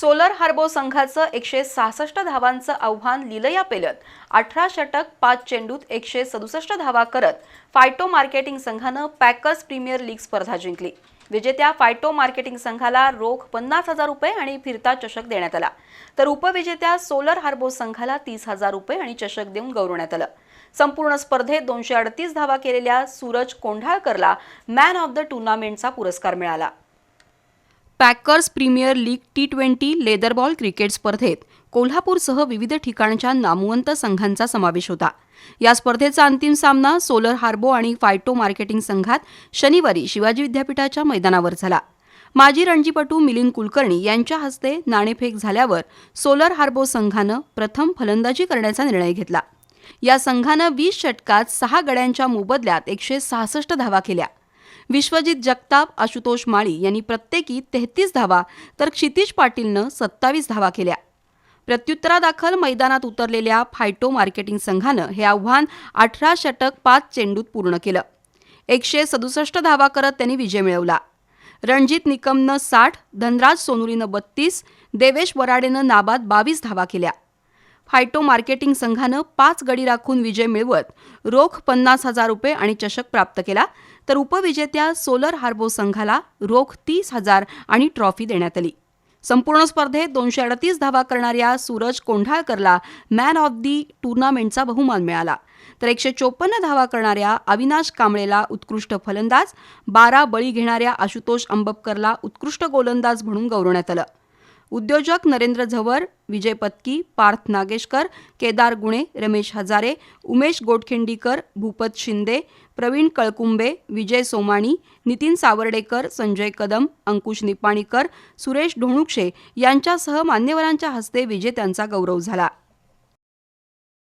Solar हार्बो संघाचं एकशे सहासष्ट धावांचं आव्हान लिलया पेलत. अठरा षटक पाच चेंडूत एकशे सदुसष्ट धावा करत फायटो मार्केटिंग संघानं पॅकर्स प्रीमियर लीग स्पर्धा जिंकली. विजेत्या फायटो मार्केटिंग संघाला रोख पन्नास हजार रुपये आणि फिरता चषक देण्यात आला. तर उपविजेत्या सोलर हार्बो संघाला तीस हजार रुपये आणि चषक देऊन गौरवण्यात आलं. संपूर्ण स्पर्धेत दोनशे अडतीस धावा केलेल्या सूरज कोंढाळकरला मॅन ऑफ द टुर्नामेंटचा पुरस्कार मिळाला. Packers premier league T twenty leather ball cricket स्पर्धेत कोल्हापूरसह विविध ठिकाणच्या नामवंत संघांचा समावेश होता. या स्पर्धेचा अंतिम सामना सोलर हार्बो आणि फायटो मार्केटिंग संघात शनिवारी शिवाजी विद्यापीठाच्या मैदानावर झाला. माजी रणजीपटू मिलिंद कुलकर्णी यांच्या हस्ते नाणेफेक झाल्यावर सोलर हार्बो संघानं प्रथम फलंदाजी करण्याचा निर्णय घेतला. या संघानं वीस षटकात सहा गड्यांच्या मोबदल्यात एकशे सहासष्ट धावा केल्या. विश्वजित जगताप आशुतोष माळी यांनी प्रत्येकी तेहतीस धावा तर क्षितिश पाटीलनं सत्तावीस धावा केल्या. प्रत्युत्तरादाखल मैदानात उतरलेल्या फायटो मार्केटिंग संघानं हे आव्हान अठरा षटक पाच चेंडूत पूर्ण केलं. एकशे सदुसष्ट धावा करत त्यांनी विजय मिळवला. रणजित निकमनं साठ धनराज सोनुरीनं बत्तीस देवेश वराडेनं नाबाद बावीस धावा केल्या. फायटो मार्केटिंग संघानं पाच गडी राखून विजय मिळवत रोख पन्नास हजार रुपये आणि चषक प्राप्त केला. तर उपविजेत्या सोलर हार्बो संघाला रोख तीस हजार आणि ट्रॉफी देण्यात आली. संपूर्ण स्पर्धेत दोनशे अडतीस धावा करणाऱ्या सूरज कोंढाळकरला मॅन ऑफ दी टुर्नामेंटचा बहुमान मिळाला. तर एकशे चोपन्न धावा करणाऱ्या अविनाश कांबळेला उत्कृष्ट फलंदाज बारा बळी घेणाऱ्या आशुतोष अंबपकरला उत्कृष्ट गोलंदाज म्हणून गौरवण्यात आलं. उद्योजक नरेंद्र झवर विजय पत्की पार्थ नागेशकर केदार गुणे रमेश हजारे उमेश गोटखिंडीकर भूपत शिंदे प्रवीण कळकुंबे विजय सोमाणी नितीन सावर्डेकर संजय कदम अंकुश निपाणीकर सुरेश ढोणुक्षे यांच्यासह मान्यवरांच्या हस्ते विजेत्यांचा गौरव झाला.